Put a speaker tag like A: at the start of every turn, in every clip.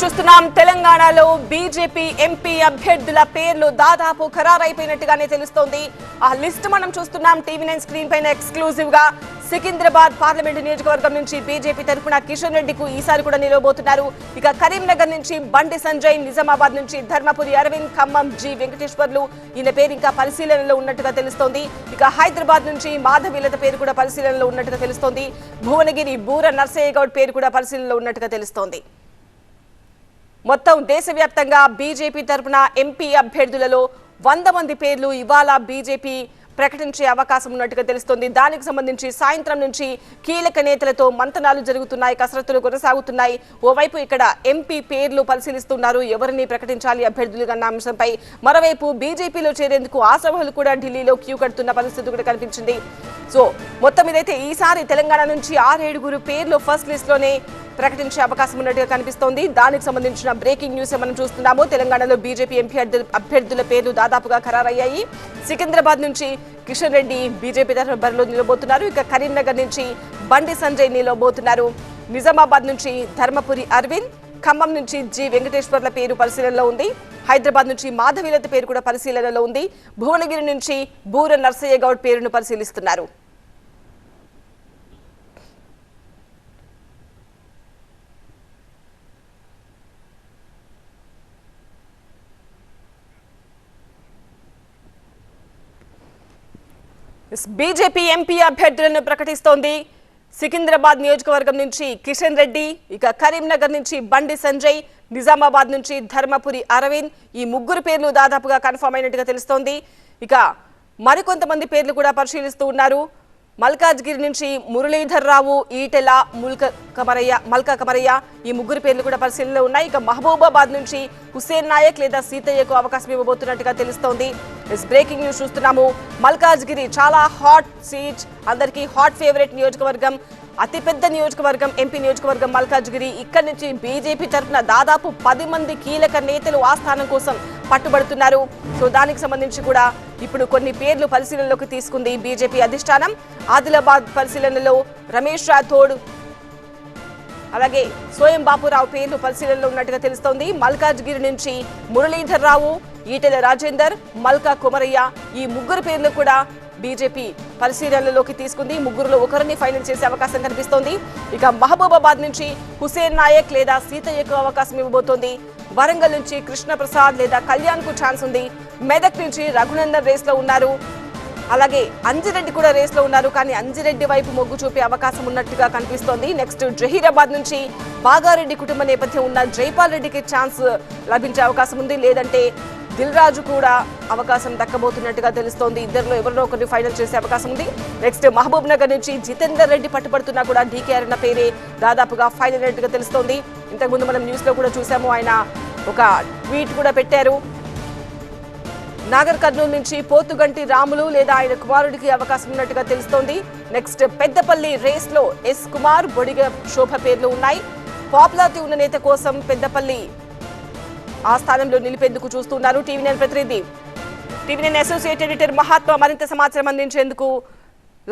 A: చూస్తున్నాం. తెలంగాణలో BJP MP అభ్యర్థుల పేర్లు దాదాపు ఖరారైపోయినట్టుగానే తెలుస్తోంది. ఆ లిస్ట్ మనం చూస్తున్నాం. టీవీ నైన్ స్క్రీన్ పైన ఎక్స్క్లూజివ్గా సికింద్రాబాద్ పార్లమెంటు నియోజకవర్గం నుంచి బీజేపీ తరఫున కిషన్ రెడ్డికు ఈసారి కూడా నిలవబోతున్నారు. ఇక కరీంనగర్ నుంచి బండి సంజయ్ నిజామాబాద్ నుంచి ధర్మపురి అరవింద్ ఖమ్మం జి వెంకటేశ్వర్లు ఈయన పేరు ఇంకా పరిశీలనలో ఉన్నట్టుగా తెలుస్తోంది. ఇక హైదరాబాద్ నుంచి మాధవీలత పేరు కూడా పరిశీలనలో ఉన్నట్టుగా తెలుస్తోంది. భువనగిరి బూర నర్సయ్య గౌడ్ పేరు కూడా పరిశీలనలో ఉన్నట్టుగా తెలుస్తోంది. మొత్తం దేశవ్యాప్తంగా బీజేపీ తరపున ఎంపీ అభ్యర్థులలో వంద మంది పేర్లు ఇవాళ బీజేపీ ప్రకటించే అవకాశం ఉన్నట్టుగా తెలుస్తోంది. దానికి సంబంధించి సాయంత్రం నుంచి కీలక నేతలతో మంతనాలు జరుగుతున్నాయి కసరత్తులు కొనసాగుతున్నాయి. ఓవైపు ఇక్కడ ఎంపీ పేర్లు పరిశీలిస్తున్నారు. ఎవరిని ప్రకటించాలి అభ్యర్థులుగా అన్న అంశంపై మరోవైపు బీజేపీలో చేరేందుకు ఆశావహులు కూడా ఢిల్లీలో క్యూ కడుతున్న పరిస్థితి కూడా కనిపించింది. సో మొత్తం ఇదైతే ఈసారి తెలంగాణ నుంచి ఆరేడుగురు పేర్లు ఫస్ట్ లిస్ట్లోనే ప్రకటించే అవకాశం ఉన్నట్టుగా కనిపిస్తోంది. దానికి సంబంధించిన బ్రేకింగ్ న్యూస్ మనం చూస్తున్నాము. తెలంగాణలో బీజేపీ ఎంపీ అభ్యర్థుల పేర్లు దాదాపుగా ఖరారయ్యాయి. సికింద్రాబాద్ నుంచి కిషన్ రెడ్డి బీజేపీ తరఫున బరిలో నిలబోతున్నారు. ఇక కరీంనగర్ నుంచి బండి సంజయ్ నిలబోతున్నారు. నిజామాబాద్ నుంచి ధర్మపురి అరవింద్ ఖమ్మం నుంచి జి వెంకటేశ్వర్ల పేరు పరిశీలనలో ఉంది. హైదరాబాద్ నుంచి మాధవీలత పేరు కూడా పరిశీలనలో ఉంది. భువనగిరి నుంచి బూర నర్సయ్య గౌడ్ పేరును పరిశీలిస్తున్నారు. బీజేపీ ఎంపీ అభ్యర్థులను ప్రకటిస్తోంది. సికింద్రాబాద్ నియోజకవర్గం నుంచి కిషన్ రెడ్డి ఇక కరీంనగర్ నుంచి బండి సంజయ్ నిజామాబాద్ నుంచి ధర్మపురి అరవింద్. ఈ ముగ్గురు పేర్లు దాదాపుగా కన్ఫర్మ్ అయినట్టుగా తెలుస్తోంది. ఇక మరికొంతమంది పేర్లు కూడా పరిశీలిస్తూ ఉన్నారు. మల్కాజ్గిరి నుంచి మురళీధర్ రావు ఈటెల ముల్క కమరయ్య మల్కా కమరయ్య ఈ ముగ్గురు పేర్లు కూడా పరిశీలనలో ఉన్నాయి. ఇక మహబూబాబాద్ నుంచి హుసేన్ నాయక్ లేదా సీతయ్యకు అవకాశం ఇవ్వబోతున్నట్టుగా తెలుస్తోంది. బ్రేకింగ్ న్యూస్ చూస్తున్నాము. మల్కాజ్గిరి చాలా హాట్ సీట్ అందరికీ హాట్ ఫేవరెట్ నియోజకవర్గం అతిపెద్ద నియోజకవర్గం ఎంపీ నియోజకవర్గం మల్కాజ్గిరి. ఇక్కడి నుంచి బీజేపీ తరఫున దాదాపు పది మంది కీలక నేతలు ఆ స్థానం కోసం పట్టుబడుతున్నారు. సో దానికి సంబంధించి కూడా ఇప్పుడు కొన్ని పేర్లు పరిశీలనలోకి తీసుకుంది బీజేపీ అధిష్టానం. ఆదిలాబాద్ పరిశీలనలో రమేష్ రాథోడ్. అలాగే స్వయం బాపురావు పేర్లు పరిశీలనలో ఉన్నట్టుగా తెలుస్తోంది. మల్కాజ్గిరి నుంచి మురళీధర్ రావు ఈటెల రాజేందర్ మల్కా కుమరయ్య ఈ ముగ్గురు పేర్లు కూడా బీజేపీ పరిశీలనలోకి తీసుకుంది. ముగ్గురులో ఒకరిని ఫైనల్ చేసే అవకాశం కనిపిస్తోంది. ఇక మహబూబాబాద్ నుంచి హుసేన్ నాయక్ లేదా సీతయ్యకు అవకాశం ఇవ్వబోతోంది. వరంగల్ నుంచి కృష్ణప్రసాద్ లేదా కళ్యాణ్కు ఛాన్స్ ఉంది. మెదక్ నుంచి రఘునందన్ రేస్లో ఉన్నారు. అలాగే అంజిరెడ్డి కూడా రేస్లో ఉన్నారు. కానీ అంజిరెడ్డి వైపు మొగ్గు చూపే అవకాశం ఉన్నట్టుగా కనిపిస్తోంది. నెక్స్ట్ జహీరాబాద్ నుంచి బాగారెడ్డి కుటుంబ నేపథ్యం ఉన్న జైపాల్ రెడ్డికి ఛాన్స్ లభించే అవకాశం ఉంది. లేదంటే దిల్ రాజు కూడా అవకాశం దక్కబోతున్నట్టుగా తెలుస్తోంది. ఇద్దరిలో ఎవరినో ఒకరిని ఫైనల్ చేసే అవకాశం ఉంది. నెక్స్ట్ మహబూబ్ నగర్ నుంచి జితేందర్ రెడ్డి పట్టుబడుతున్నా కూడా డీకేఆర్ అన్న పేరే దాదాపుగా ఫైనల్ అయినట్టుగా తెలుస్తోంది. ఇంతకుముందు మనం న్యూస్లో కూడా చూసాము ఆయన ఒక ట్వీట్ కూడా పెట్టారు. నాగర్ కర్నూలు నుంచి పోతుగంటి రాములు లేదా ఆయన కుమారుడికి అవకాశం ఉన్నట్టుగా తెలుస్తోంది. నెక్స్ట్ పెద్దపల్లి రేస్లో ఎస్ కుమార్ బొడిగ శోభ పేర్లు ఉన్నాయి. పాపులారిటీ ఉన్న నేత కోసం పెద్దపల్లి ఆ స్థానంలో నిలిపేందుకు చూస్తున్నారు టీవీ నైన్ ప్రతినిధి. TV nine associate editor Mahatma మరింత సమాచారం అందించేందుకు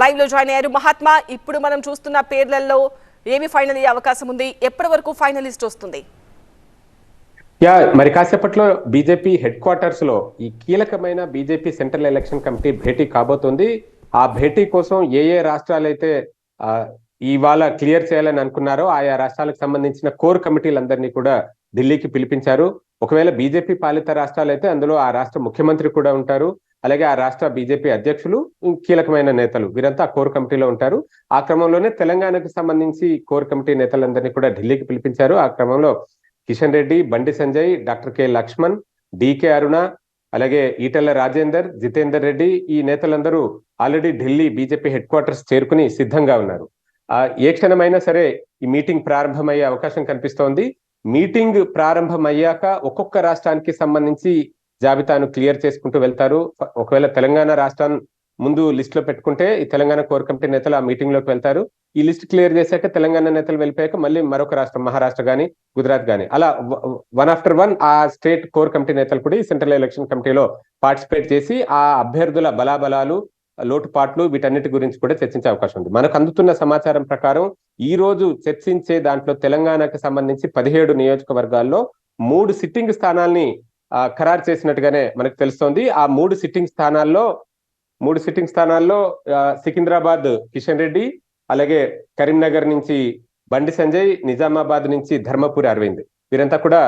A: లైవ్లో జాయిన్ అయ్యారు. మహాత్మా ఇప్పుడు మనం చూస్తున్న పేర్లలో ఏమి ఫైనల్ అయ్యే అవకాశం ఉంది? ఎప్పటి వరకు ఫైనలిస్ట్ వస్తుంది?
B: యా మరి కాసేపట్లో బీజేపీ హెడ్ క్వార్టర్స్లో ఈ కీలకమైన బీజేపీ సెంట్రల్ ఎలక్షన్ కమిటీ భేటీ కాబోతోంది. ఆ భేటీ కోసం ఏ ఏ రాష్ట్రాలు అయితే ఇవాళ క్లియర్ చేయాలని అనుకున్నారో ఆయా రాష్ట్రాలకు సంబంధించిన కోర్ కమిటీలందరినీ కూడా ఢిల్లీకి పిలిపించారు. ఒకవేళ బీజేపీ పాలిత రాష్ట్రాలు అయితే అందులో ఆ రాష్ట్ర ముఖ్యమంత్రి కూడా ఉంటారు. అలాగే ఆ రాష్ట్ర బీజేపీ అధ్యక్షులు కీలకమైన నేతలు. వీరంతా కోర్ కమిటీలో ఉంటారు. ఆ క్రమంలోనే తెలంగాణకు సంబంధించి కోర్ కమిటీ నేతలందరినీ కూడా ఢిల్లీకి పిలిపించారు. ఆ క్రమంలో Kishan Reddy Bandi Sanjay doctor K Laxman DK Aruna అలాగే ఈటెల రాజేందర్ జితేందర్ రెడ్డి ఈ నేతలందరూ already Delhi BJP headquarters చేరుకుని సిద్ధంగా ఉన్నారు. ఏ క్షణమైనా సరే ఈ మీటింగ్ ప్రారంభమయ్యే అవకాశం కనిపిస్తోంది. మీటింగ్ ప్రారంభమయ్యాక ఒక్కొక్క రాష్ట్రానికి సంబంధించి జాబితాను క్లియర్ చేసుకుంటూ వెళ్తారు. ఒకవేళ తెలంగాణ రాష్ట్రం ముందు లిస్ట్లో పెట్టుకుంటే ఈ తెలంగాణ కోర్ కమిటీ నేతలు ఆ మీటింగ్లోకి వెళ్తారు. ఈ లిస్ట్ క్లియర్ చేశాక తెలంగాణ నేతలు వెళ్ళిపోయాక మళ్ళీ మరొక రాష్ట్రం మహారాష్ట్ర కానీ గుజరాత్ కానీ అలా వన్ ఆఫ్టర్ వన్ ఆ స్టేట్ కోర్ కమిటీ నేతలు కూడా ఈ సెంట్రల్ ఎలక్షన్ కమిటీలో పార్టిసిపేట్ చేసి ఆ అభ్యర్థుల బలాబలాలు లోటుపాట్లు వీటన్నిటి గురించి కూడా చర్చించే అవకాశం ఉంది. మనకు అందుతున్న సమాచారం ప్రకారం ఈ రోజు చర్చించే దాంట్లో తెలంగాణకు సంబంధించి పదిహేడు నియోజకవర్గాల్లో మూడు సిట్టింగ్ స్థానాల్ని ఆ, ఖరారు చేసినట్టుగానే మనకు తెలుస్తోంది. ఆ మూడు సిట్టింగ్ స్థానాల్లో మూడు సిట్టింగ్ స్థానాల్లో సికింద్రాబాద్ కిషన్ రెడ్డి అలాగే కరీంనగర్ నుంచి బండి సంజయ్ నిజామాబాద్ నుంచి ధర్మపురి అరవింద్. వీరంతా కూడా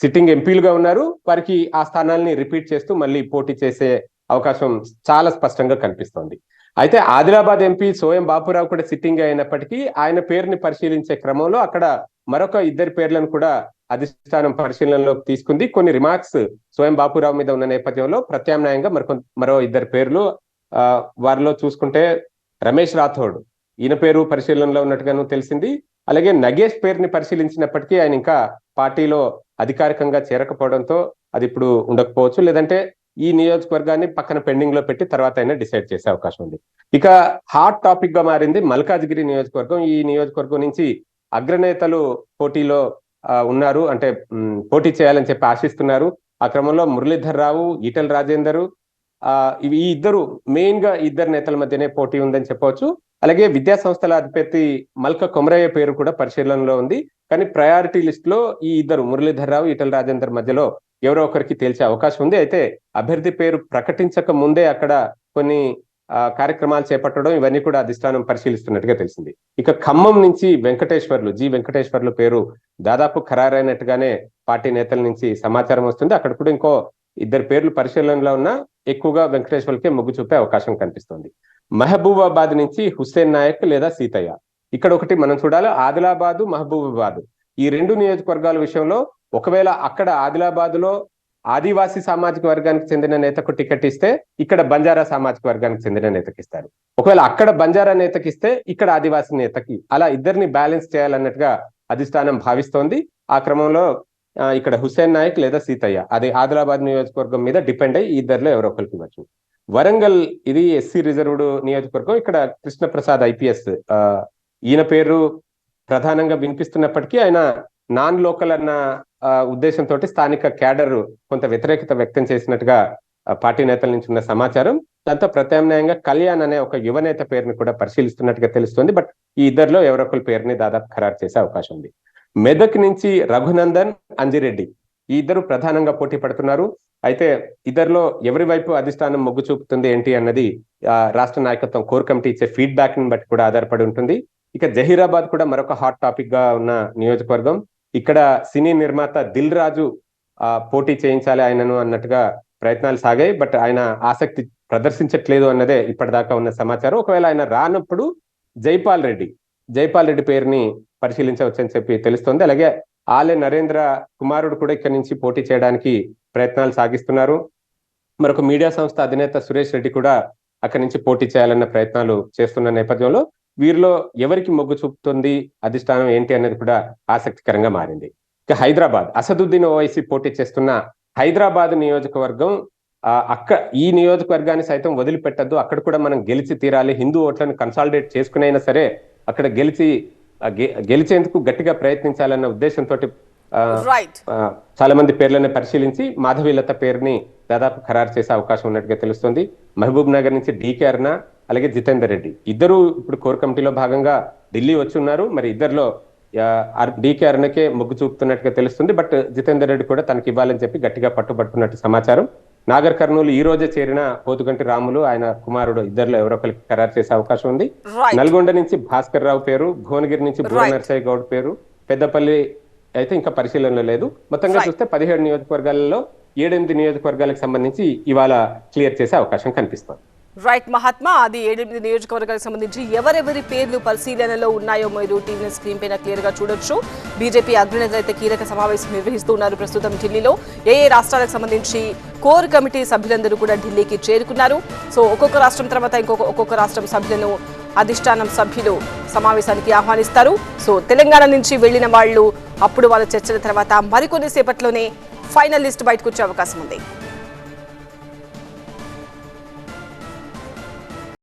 B: సిట్టింగ్ ఎంపీలుగా ఉన్నారు. వారికి ఆ స్థానాల్ని రిపీట్ చేస్తూ మళ్ళీ పోటీ చేసే అవకాశం చాలా స్పష్టంగా కనిపిస్తోంది. అయితే ఆదిలాబాద్ ఎంపీ సోయం బాపురావు కూడా సిట్టింగ్ అయినప్పటికీ ఆయన పేరుని పరిశీలించే క్రమంలో అక్కడ మరొక ఇద్దరి పేర్లను కూడా అధిష్టానం పరిశీలనలోకి తీసుకుంది. కొన్ని రిమార్క్స్ స్వయం బాపురావు మీద ఉన్న నేపథ్యంలో ప్రత్యామ్నాయంగా మరొక మరో ఇద్దరు పేర్లు ఆ, వారిలో చూసుకుంటే రమేష్ రాథోడ్. ఈయన పేరు పరిశీలనలో ఉన్నట్టుగాను తెలిసింది. అలాగే నగేష్ పేరుని పరిశీలించినప్పటికీ ఆయన ఇంకా పార్టీలో అధికారికంగా చేరకపోవడంతో అది ఇప్పుడు ఉండకపోవచ్చు. లేదంటే ఈ నియోజకవర్గాన్ని పక్కన పెండింగ్లో పెట్టి తర్వాత అయినా డిసైడ్ చేసే అవకాశం ఉంది. ఇక హాట్ టాపిక్గా మారింది మల్కాజ్గిరి నియోజకవర్గం. ఈ నియోజకవర్గం నుంచి అగ్రనేతలు పోటీలో ఉన్నారు. అంటే పోటీ చేయాలని చెప్పి ఆశిస్తున్నారు. ఆ క్రమంలో మురళీధర్ రావు ఈటెల రాజేందరు ఆ ఇవి ఈ ఇద్దరు మెయిన్గా ఇద్దరు నేతల మధ్యనే పోటీ ఉందని చెప్పవచ్చు. అలాగే విద్యా సంస్థల అధిపతి మల్క కొమరయ్య పేరు కూడా పరిశీలనలో ఉంది. కానీ ప్రయారిటీ లిస్ట్లో ఈ ఇద్దరు మురళీధర్ రావు ఈటల రాజేందర్ మధ్యలో ఎవరో ఒకరికి తేల్చే అవకాశం ఉంది. అయితే అభ్యర్థి పేరు ప్రకటించక ముందే అక్కడ కొన్ని ఆ, కార్యక్రమాలు చేపట్టడం ఇవన్నీ కూడా అధిష్టానం పరిశీలిస్తున్నట్టుగా తెలిసింది. ఇక ఖమ్మం నుంచి వెంకటేశ్వర్లు జి వెంకటేశ్వర్లు పేరు దాదాపు ఖరారైనట్టుగానే పార్టీ నేతల నుంచి సమాచారం వస్తుంది. అక్కడ కూడా ఇంకో ఇద్దరు పేర్లు పరిశీలనలో ఉన్న ఎక్కువగా వెంకటేశ్వర్లకే మొగ్గు చూపే అవకాశం కనిపిస్తోంది. మహబూబాబాద్ నుంచి హుస్సేన్ నాయక్ లేదా సీతయ్య. ఇక్కడ ఒకటి మనం చూడాలి. ఆదిలాబాదు మహబూబాబాద్. ఈ రెండు నియోజకవర్గాల విషయంలో ఒకవేళ అక్కడ ఆదిలాబాద్లో ఆదివాసీ సామాజిక వర్గానికి చెందిన నేతకు టికెట్ ఇస్తే ఇక్కడ బంజారా సామాజిక వర్గానికి చెందిన నేతకి ఇస్తారు. ఒకవేళ అక్కడ బంజారా నేతకి ఇస్తే ఇక్కడ ఆదివాసీ నేతకి అలా ఇద్దరిని బ్యాలెన్స్ చేయాలన్నట్టుగా అధిష్టానం భావిస్తోంది. ఆ క్రమంలో ఇక్కడ హుస్సేన్ నాయక్ లేదా సీతయ్య అది ఆదిలాబాద్ నియోజకవర్గం మీద డిపెండ్ అయ్యి ఇద్దరిలో ఎవరో ఒకరికి ఇవ్వచ్చు. వరంగల్ ఇది ఎస్సీ రిజర్వ్డ్ నియోజకవర్గం. ఇక్కడ కృష్ణప్రసాద్ ఐపీఎస్ ఈయన పేరు ప్రధానంగా వినిపిస్తున్నప్పటికీ ఆయన నాన్ లోకల్ అన్న ఉద్దేశంతో స్థానిక క్యాడర్ కొంత వ్యతిరేకత వ్యక్తం చేసినట్టుగా పార్టీ నేతల నుంచి ఉన్న సమాచారం. దాంతో ప్రత్యామ్నాయంగా కళ్యాణ్ అనే ఒక యువనేత పేరుని కూడా పరిశీలిస్తున్నట్టుగా తెలుస్తుంది. బట్ ఈ ఇద్దరిలో ఎవరొకరి పేరుని దాదాపు ఖరారు చేసే అవకాశం ఉంది. మెదక్ నుంచి రఘునందన్ అంజిరెడ్డి ఈ ఇద్దరు ప్రధానంగా పోటీ పడుతున్నారు. అయితే ఇద్దరిలో ఎవరి వైపు అధిష్టానం మొగ్గు చూపుతుంది ఏంటి అన్నది ఆ, రాష్ట్ర నాయకత్వం కోర్ కమిటీ ఇచ్చే ఫీడ్బ్యాక్ని బట్టి కూడా ఆధారపడి ఉంటుంది. ఇక జహీరాబాద్ కూడా మరొక హాట్ టాపిక్గా ఉన్న నియోజకవర్గం. ఇక్కడ సినీ నిర్మాత దిల్ రాజు ఆ, పోటీ చేయించాలి ఆయనను అన్నట్టుగా ప్రయత్నాలు సాగాయి. బట్ ఆయన ఆసక్తి ప్రదర్శించట్లేదు అన్నదే ఇప్పటిదాకా ఉన్న సమాచారం. ఒకవేళ ఆయన రానప్పుడు జైపాల్ రెడ్డి జైపాల్ రెడ్డి పేరుని పరిశీలించవచ్చని చెప్పి తెలుస్తోంది. అలాగే ఆలే నరేంద్ర కుమారుడు కూడా ఇక్కడి నుంచి పోటీ చేయడానికి ప్రయత్నాలు సాగిస్తున్నారు. మరొక మీడియా సంస్థ అధినేత సురేష్ రెడ్డి కూడా అక్కడి నుంచి పోటీ చేయాలన్న ప్రయత్నాలు చేస్తున్న నేపథ్యంలో వీరిలో ఎవరికి మొగ్గు చూపుతుంది అధిష్టానం ఏంటి అనేది కూడా ఆసక్తికరంగా మారింది. ఇక హైదరాబాద్ అసదుద్దీన్ ఓవైసీ పోటీ చేస్తున్న హైదరాబాద్ నియోజకవర్గం అక్క ఈ నియోజకవర్గాన్ని సైతం వదిలిపెట్టద్దు. అక్కడ కూడా మనం గెలిచి తీరాలి. హిందూ ఓట్లను కన్సాలిడేట్ చేసుకునైనా సరే అక్కడ గెలిచి గెలిచేందుకు గట్టిగా ప్రయత్నించాలన్న ఉద్దేశంతో చాలా మంది పేర్లను పరిశీలించి మాధవీలత పేరుని దాదాపు ఖరారు చేసే అవకాశం ఉన్నట్టుగా తెలుస్తుంది. మహబూబ్ నగర్ నుంచి డీకే అరుణ అలాగే జితేందర్ రెడ్డి. ఇద్దరు ఇప్పుడు కోర్ కమిటీలో భాగంగా ఢిల్లీ వచ్చి ఉన్నారు. మరి ఇద్దరిలో డీకే అరుణకే మొగ్గు చూపుతున్నట్టుగా తెలుస్తుంది. బట్ జితేందర్ రెడ్డి కూడా తనకి ఇవ్వాలని చెప్పి గట్టిగా పట్టుబట్టున్నట్టు సమాచారం. నాగర్ కర్నూలు ఈ రోజే చేరిన పోతుగంటి రాములు ఆయన కుమారుడు ఇద్దరిలో ఎవరో ఒకరికి ఖరారు చేసే అవకాశం ఉంది. నల్గొండ నుంచి భాస్కర్ రావు పేరు భువనగిరి నుంచి బుర్ర. నరసయ్య గౌడ్ పేరు పెద్దపల్లి అయితే ఇంకా పరిశీలనలో లేదు. మొత్తంగా. చూస్తే పదిహేడు నియోజకవర్గాలలో ఏడెనిమిది నియోజకవర్గాలకు సంబంధించి ఇవాళ క్లియర్ చేసే అవకాశం కనిపిస్తుంది.
A: రైట్ మహాత్మా అది ఏడెనిమిది నియోజకవర్గాలకు సంబంధించి ఎవరెవరి పేర్లు పరిశీలనలో ఉన్నాయో మీరు టీవీ స్క్రీన్ పైన క్లియర్గా చూడొచ్చు. బీజేపీ అగ్రనేతలు అయితే కీలక సమావేశం నిర్వహిస్తూ ఉన్నారు ప్రస్తుతం ఢిల్లీలో. ఏ ఏ రాష్ట్రాలకు సంబంధించి కోర్ కమిటీ సభ్యులందరూ కూడా ఢిల్లీకి చేరుకున్నారు. సో ఒక్కొక్క రాష్ట్రం తర్వాత ఇంకొక ఒక్కొక్క రాష్ట్రం సభ్యులను అధిష్టానం సభ్యులు సమావేశానికి ఆహ్వానిస్తారు. సో తెలంగాణ నుంచి వెళ్ళిన వాళ్ళు అప్పుడు వాళ్ళ చర్చల తర్వాత మరికొన్ని సేపట్లోనే ఫైనల్ లిస్ట్ బయటకు వచ్చే అవకాశం ఉంది.